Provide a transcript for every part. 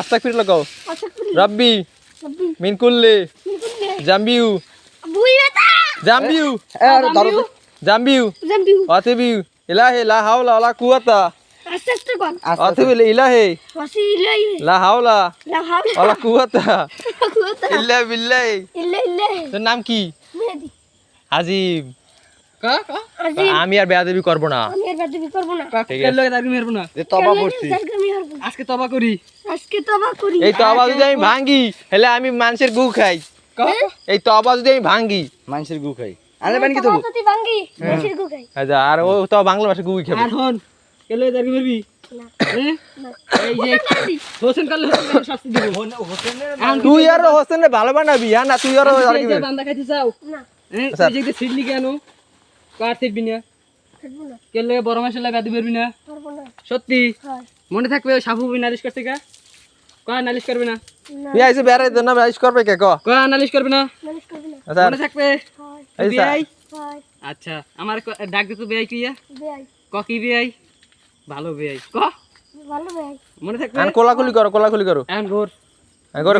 আস্তাগফিরুল্লাহ কও। আস্তাগফিরুল্লাহ। রাব্বি রাব্বি। মিন কুল্লি মিন কুল্লি জাম্বিউ। জাম্বিউ। জাম্বিউ জাম্বিউ। জাম্বিউ। অতিবিউ ইলাহি লা হাওলা ওয়ালা কুওয়াতা। অতিবিল ইলাহি। লা হাওলা ওয়ালা কুওয়াতা। ইল্লা বিল্লাহি। তোর নাম কি? আজিব আমি আর বেয়াদবি করব না। আমি আর বাদবি করব না। লগে মেরবো তবা করছি আজকে তবা করি। আজকে তবা করি। এই তবা যদি আমি ভাঙ্গি হেলে আমি মানুষের গু খাই। এই তবা যদি আমি ভাঙ্গি মানুষের গু খাই। আরে বানি কি তবু তবা? যদি ভাঙ্গি বসির আচ্ছা আর ও তো বাংলা ভাষা গুই খাবে। আর হন মেরবি? হ্যাঁ? কালে হোসেন শাস্তি দিব। এখন তুই আর হোসেন ভালো বানাবি হ্যাঁ? না তুই আর আর কি বান্দা খাইতে চাও? না। হ্যাঁ? আচ্ছা। লগে বড় মাসের লাগে বাদি পারবি না? সত্যি? মনে থাকবে ওই সাফু বই নালিশ করছে কা কয়া নালিশ করবে না? তুই আইসে বেড়াই তো না বাইশ করবে কে? ক। কয়া নালিশ করবে না? মানুষ করবি না। আচ্ছা। মনে থাকবে? হয়। স্যার। আচ্ছা আমার ডাক দিত বিয়াই কিয়া বেআই ক কি বিয়াই ভালো বিয়াই ক? ভালো বেআই মনে থাকবে? এখন কোলাকুলি করো কোলাকুলি করো। এখন ঘোর। করে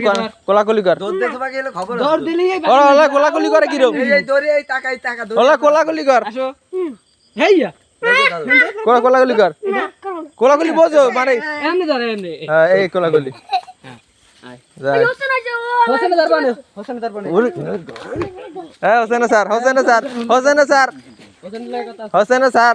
কোলাকুলি কর। তোর দেখতে পাকে এলো খবর দৌড় দিলেই এই ওলা ওলা কোলাকুলি করে কি রকম এই এই দৌড়ে এই টাকা টাকা দৌড়ে। ওলা কোলাকুলি কর। আসো। হেইয়া। কোলাকুলি কর। না কোলাকুলি বোঝো মানে এমনি ধরে এমনি। হ্যাঁ, এই কোলাগুলি। হোসেন হ্যাঁ sir Hossain sir Hossain sir. Hossain sir.